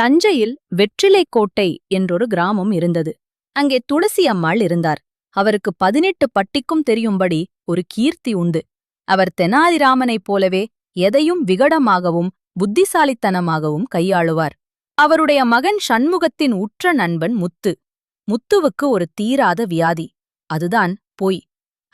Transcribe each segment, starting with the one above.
தஞ்சையில் வெற்றிலைக்கோட்டை என்றொரு கிராமம் இருந்தது. அங்கே துளசி அம்மாள் இருந்தார். அவருக்கு பதினெட்டு பட்டிக்கும் தெரியும்படி ஒரு கீர்த்தி உண்டு. அவர் தெனாலிராமனைப் போலவே எதையும் விகடமாகவும் புத்திசாலித்தனமாகவும் கையாளுவார். அவருடைய மகன் சண்முகத்தின் உற்ற நண்பன் முத்து. முத்துவுக்கு ஒரு தீராத வியாதி. அதுதான் பொய்.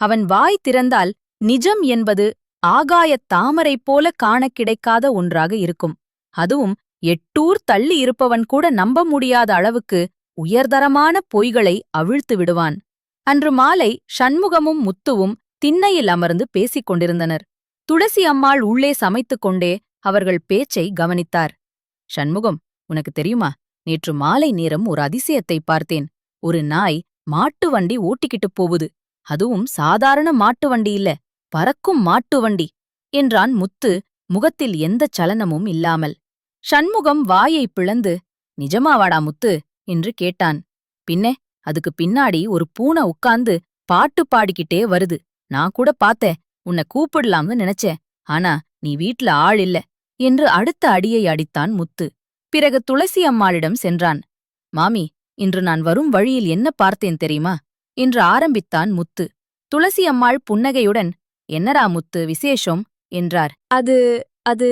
அவன் வாய் திறந்தால் நிஜம் என்பது ஆகாயத் தாமரை போல காணக் கிடைக்காத ஒன்றாக இருக்கும். அதுவும் எட்டூர் தள்ளி இருப்பவன் கூட நம்ப முடியாத அளவுக்கு உயர்தரமான பொய்களை அவிழ்த்து விடுவான். அன்று மாலை சண்முகமும் முத்துவும் திண்ணையில் அமர்ந்து பேசிக் கொண்டிருந்தனர். துளசி அம்மாள் உள்ளே சமைத்துக் கொண்டே அவர்கள் பேச்சை கவனித்தார். சண்முகம் உனக்கு தெரியுமா? நேற்று மாலை நேரம் ஒரு அதிசயத்தை பார்த்தேன். ஒரு நாய் மாட்டு வண்டி ஓட்டிக்கிட்டு போகுது. அதுவும் சாதாரண மாட்டு வண்டி இல்ல பறக்கும் மாட்டு வண்டி என்றான் முத்து. முகத்தில் எந்தச் சலனமும் இல்லாமல். சண்முகம் வாயைப் பிளந்து நிஜமாவாடா முத்து என்று கேட்டான். பின்னே அதுக்கு பின்னாடி ஒரு பூனை உட்கார்ந்து பாட்டு பாடிக்கிட்டே வருது. நான் கூட பார்த்தேன். உன்னை கூப்பிடலாம்னு நினைச்சேன். ஆனா நீ வீட்ல ஆள் இல்ல என்று அடுத்த அடியை அடித்தான் முத்து. பிறகு துளசி அம்மாளிடம் சென்றான். மாமி இன்று நான் வரும் வழியில் என்ன பார்த்தேன் தெரியுமா? என்று ஆரம்பித்தான் முத்து. துளசி அம்மாள் புன்னகையுடன் என்னடா முத்து விசேஷம்? என்றார். அது அது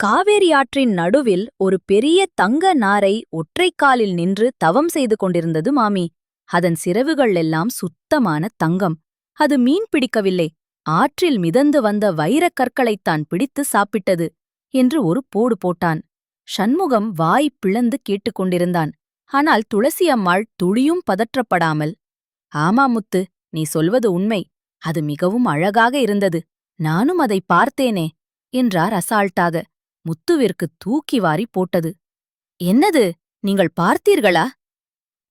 காவேரி ஆற்றின் நடுவில் ஒரு பெரிய தங்க நாரை ஒற்றைக்காலில் நின்று தவம் செய்து கொண்டிருந்தது மாமி. அதன் சிறவுகள் எல்லாம் சுத்தமான தங்கம். அது மீன் பிடிக்கவில்லை. ஆற்றில் மிதந்து வந்த வைரக் கற்களைத்தான் பிடித்து சாப்பிட்டது என்று ஒரு போடு போட்டான். சண்முகம் வாய் பிளந்து கேட்டுக்கொண்டிருந்தான் ஆனால் துளசி அம்மாள் துளியும் பதற்றப்படாமல் ஆமா முத்து நீ சொல்வது உண்மை. அது மிகவும் அழகாக இருந்தது. நானும் அதை பார்த்தேனே என்றார் அசால்ட்டாக. முத்துவிற்கு தூக்கி வாரி போட்டது. என்னது நீங்கள் பார்த்தீர்களா?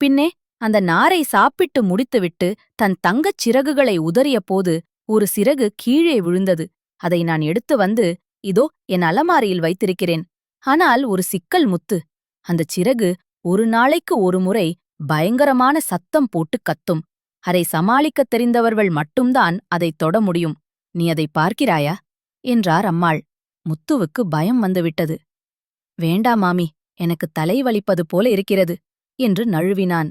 பின்னே அந்த நாரை சாப்பிட்டு முடித்துவிட்டு தன் தங்கச் சிறகுகளை உதறிய போது ஒரு சிறகு கீழே விழுந்தது. அதை நான் எடுத்து வந்து இதோ என் அலமாரியில் வைத்திருக்கிறேன். ஆனால் ஒரு சிக்கல் முத்து. அந்தச் சிறகு ஒரு நாளைக்கு ஒரு முறை பயங்கரமான சத்தம் போட்டு கத்தும். அதை சமாளிக்கத் தெரிந்தவர்கள் மட்டும்தான் அதைத் தொட முடியும். நீ அதை பார்க்கிறாயா? என்றார் அம்மாள். முத்துவுக்கு பயம் வந்துவிட்டது. வேண்டா மாமி எனக்கு தலை வலிப்பது போல இருக்கிறது என்று நழுவினான்.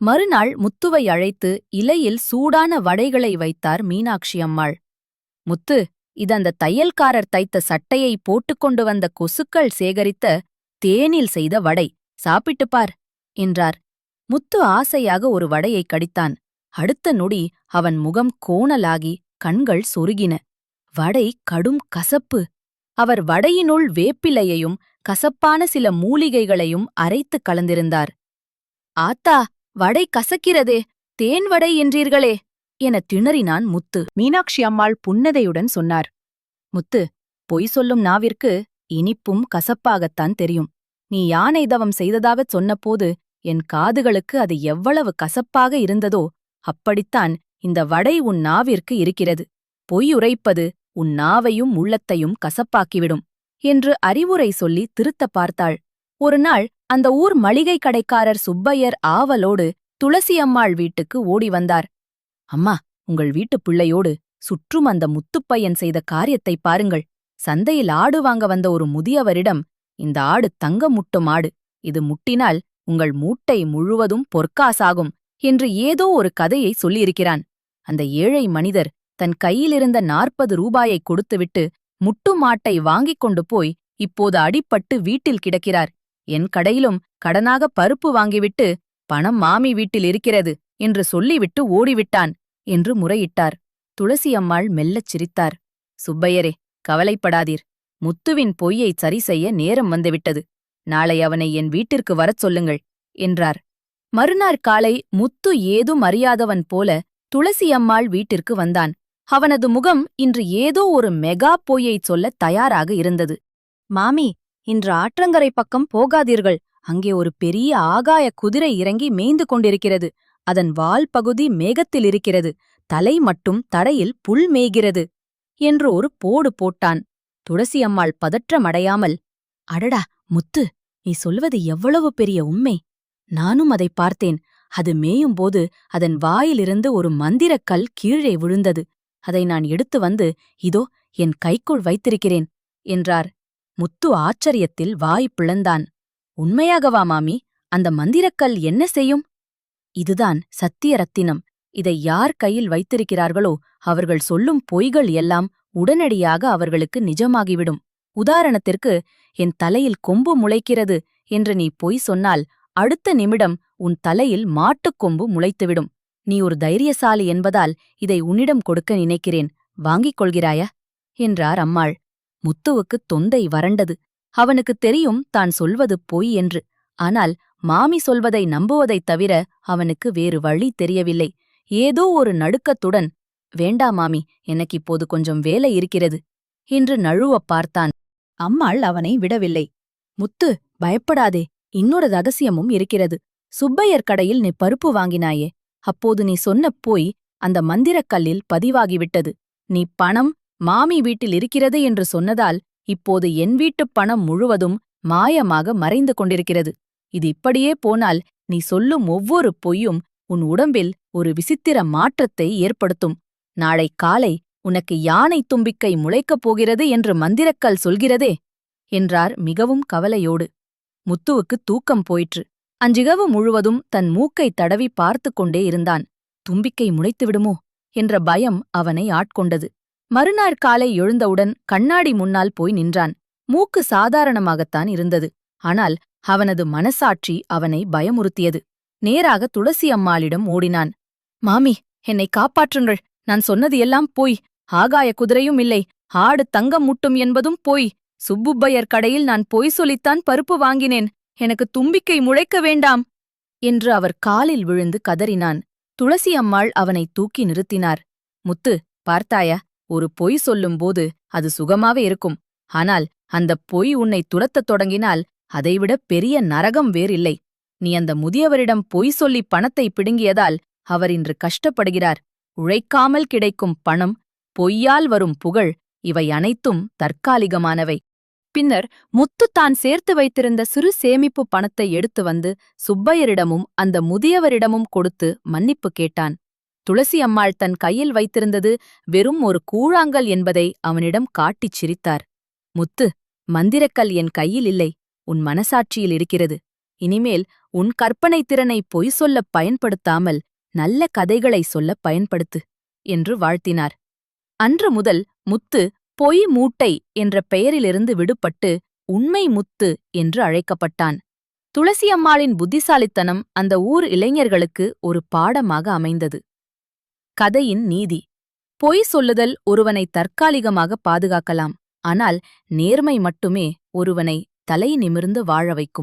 மறுநாள் முத்துவை அழைத்து இலையில் சூடான வடைகளை வைத்தார் மீனாட்சி அம்மாள். முத்து இது அந்த தையல்காரர் தைத்த சட்டையை போட்டுக்கொண்டு வந்த கொசுக்கள் சேகரித்த தேனில் செய்த வடை. சாப்பிட்டுப் பார் என்றார். முத்து ஆசையாக ஒரு வடையைக் கடித்தான். அடுத்த நொடி அவன் முகம் கோணலாகி கண்கள் சொருகின. வடை கடும் கசப்பு. அவர் வடையினுள் வேப்பிலையையும் கசப்பான சில மூலிகைகளையும் அரைத்துக் கலந்திருந்தார். ஆத்தா வடை கசக்கிறதே தேன் வடை என்றீர்களே என திணறினான் முத்து. மீனாட்சி அம்மாள் புன்னதையுடன் சொன்னார். முத்து பொய் சொல்லும் நாவிற்கு இனிப்பும் கசப்பாகத்தான் தெரியும். நீ யானை தவம் செய்ததாகச் சொன்னபோது என் காதுகளுக்கு அது எவ்வளவு கசப்பாக இருந்ததோ அப்படித்தான் இந்த வடை உன் நாவிற்கு இருக்கிறது. பொய் உரைப்பது உன் நாவையும் உள்ளத்தையும் கசப்பாக்கிவிடும் என்று அறிவுரை சொல்லி திருத்தப் பார்த்தாள். ஒரு நாள் அந்த ஊர் மளிகை கடைக்காரர் சுப்பையர் ஆவலோடு துளசி அம்மாள் வீட்டுக்கு ஓடி வந்தார். அம்மா உங்கள் வீட்டுப் பிள்ளையோடு சுற்றும் அந்த முத்துப்பையன் செய்த காரியத்தைப் பாருங்கள். சந்தையில் ஆடு வாங்க வந்த ஒரு முதியவரிடம் இந்த ஆடு தங்க முட்டும் ஆடு. இது முட்டினால் உங்கள் மூட்டை முழுவதும் பொற்காசாகும் என்று ஏதோ ஒரு கதையை சொல்லியிருக்கிறான். அந்த ஏழை மனிதர் தன் கையிலிருந்த நாற்பது ரூபாயை கொடுத்துவிட்டு முட்டு மாட்டை வாங்கிக் கொண்டு போய் இப்போது அடிப்பட்டு வீட்டில் கிடக்கிறார். என் கடையிலும் கடனாக பருப்பு வாங்கிவிட்டு பணம் மாமி வீட்டில் இருக்கிறது என்று சொல்லிவிட்டு ஓடிவிட்டான் என்று முறையிட்டார். துளசி அம்மாள் மெல்லச் சிரித்தார். சுப்பையரே கவலைப்படாதீர். முத்துவின் பொய்யை சரி செய்ய நேரம் வந்துவிட்டது. நாளை அவனை என் வீட்டிற்கு வரச் சொல்லுங்கள் என்றார். மறுநாள் காலை முத்து ஏதும் அறியாதவன் போல துளசி அம்மாள் வீட்டிற்கு வந்தான். அவனது முகம் இன்று ஏதோ ஒரு மெகா பொய்யைச் சொல்லத் தயாராக இருந்தது. மாமி இன்று ஆற்றங்கரை பக்கம் போகாதீர்கள். அங்கே ஒரு பெரிய ஆகாய குதிரை இறங்கி மேய்ந்து கொண்டிருக்கிறது. அதன் வால் பகுதி மேகத்தில் இருக்கிறது. தலை மட்டும் தரையில் புல் மேய்கிறது என்று ஒரு போடு போட்டான். துளசி அம்மாள் பதற்றமடையாமல் அடடா முத்து நீ சொல்வது எவ்வளவு பெரிய உண்மை. நானும் அதை பார்த்தேன். அது மேயும்போது அதன் வாயிலிருந்து ஒரு மந்திரக்கல் கீழே விழுந்தது. அதை நான் எடுத்து வந்து இதோ என் கைக்குள் வைத்திருக்கிறேன் என்றார். முத்து ஆச்சரியத்தில் வாய் பிளந்தான். உண்மையாகவா மாமி? அந்த மந்திரக்கல் என்ன செய்யும்? இதுதான் சத்திய ரத்தினம் இதை யார் கையில் வைத்திருக்கிறார்களோ அவர்கள் சொல்லும் பொய்கள் எல்லாம் உடனடியாக அவர்களுக்கு நிஜமாகிவிடும். உதாரணத்திற்கு என் தலையில் கொம்பு முளைக்கிறது என்று நீ பொய் சொன்னால் அடுத்த நிமிடம் உன் தலையில் மாட்டுக் கொம்பு முளைத்துவிடும். நீ ஒரு தைரியசாலி என்பதால் இதை உன்னிடம் கொடுக்க நினைக்கிறேன். வாங்கிக் கொள்கிறாயா? என்றார் அம்மாள். முத்துவுக்குத் தொந்தை வறண்டது. அவனுக்குத் தெரியும் தான் சொல்வது பொய் என்று. ஆனால் மாமி சொல்வதை நம்புவதைத் தவிர அவனுக்கு வேறு வழி தெரியவில்லை. ஏதோ ஒரு நடுக்கத்துடன் வேண்டா மாமி எனக்கு இப்போது கொஞ்சம் வேலை இருக்கிறது என்று நழுவப் பார்த்தான். அம்மாள் அவனை விடவில்லை. முத்து பயப்படாதே இன்னொரு ரகசியமும் இருக்கிறது. சுப்பையர் கடையில் நீ பருப்பு வாங்கினாயே. அப்போது நீ சொன்ன போய் அந்த மந்திரக்கல்லில் பதிவாகிவிட்டது. நீ பணம் மாமி வீட்டில் இருக்கிறது என்று சொன்னதால் இப்போது என் வீட்டுப் பணம் முழுவதும் மாயமாக மறைந்து கொண்டிருக்கிறது. இது இப்படியே போனால் நீ சொல்லும் ஒவ்வொரு பொய்யும் உன் உடம்பில் ஒரு விசித்திர மாற்றத்தை ஏற்படுத்தும். நாளை காலை உனக்கு யானை தும்பிக்கை முளைக்கப் போகிறது என்று மந்திரக்கல் சொல்கிறதே என்றார் மிகவும் கவலையோடு. முத்துவுக்கு தூக்கம் போயிற்று. அஞ்சிகவு முழுவதும் தன் மூக்கை தடவி பார்த்து கொண்டே இருந்தான். தும்பிக்கை முளைத்துவிடுமோ என்ற பயம் அவனை ஆட்கொண்டது. மறுநாள் காலை எழுந்தவுடன் கண்ணாடி முன்னால் போய் நின்றான். மூக்கு சாதாரணமாகத்தான் இருந்தது. ஆனால் அவனது மனசாட்சி அவனை பயமுறுத்தியது. நேராக துளசி அம்மாளிடம் ஓடினான். மாமி என்னை காப்பாற்றுங்கள். நான் சொன்னது எல்லாம் போய். ஆகாய குதிரையும் இல்லை. ஆடு தங்கம் முட்டும் என்பதும் போய். சுப்புப்பையர் கடையில் நான் பொய் சொல்லித்தான் பருப்பு வாங்கினேன். எனக்கு தும்பிக்கை முளைக்க வேண்டாம் என்று அவர் காலில் விழுந்து கதறினான். துளசி அம்மாள் அவனை தூக்கி நிறுத்தினார். முத்து பார்த்தாயா ஒரு பொய் சொல்லும்போது அது சுகமாவே இருக்கும். ஆனால் அந்தப் பொய் உன்னை துரத்தத் தொடங்கினால் அதைவிட பெரிய நரகம் வேறில்லை. நீ அந்த முதியவரிடம் பொய் சொல்லி பணத்தை பிடுங்கியதால் அவர் இன்று கஷ்டப்படுகிறார். உழைக்காமல் கிடைக்கும் பணம் பொய்யால் வரும் புகழ் இவை அனைத்தும் தற்காலிகமானவை. பின்னர் முத்து தான் சேர்த்து வைத்திருந்த சிறு சேமிப்பு பணத்தை எடுத்து வந்து சுப்பையரிடமும் அந்த முதியவரிடமும் கொடுத்து மன்னிப்பு கேட்டான். துளசி அம்மாள் தன் கையில் வைத்திருந்தது வெறும் ஒரு கூழாங்கல் என்பதை அவனிடம் காட்டிச் சிரித்தார். முத்து மந்திரக்கல் என் கையில் இல்லை உன் மனசாட்சியில் இருக்கிறது. இனிமேல் உன் கற்பனை திறனை பொய் சொல்லப் பயன்படுத்தாமல் நல்ல கதைகளை சொல்லப் பயன்படுத்து என்று வாழ்த்தினார். அன்று முதல் முத்து பொய் மூட்டை என்ற பெயரிலிருந்து விடுபட்டு உண்மை முத்து என்று அழைக்கப்பட்டான். துளசி அம்மாளின் புத்திசாலித்தனம் அந்த ஊர் இளைஞர்களுக்கு ஒரு பாடமாக அமைந்தது. கதையின் நீதி. பொய் சொல்லுதல் ஒருவனை தற்காலிகமாக பாதுகாக்கலாம் ஆனால் நேர்மை மட்டுமே ஒருவனை தலை நிமிர்ந்து வாழ வைக்கும்.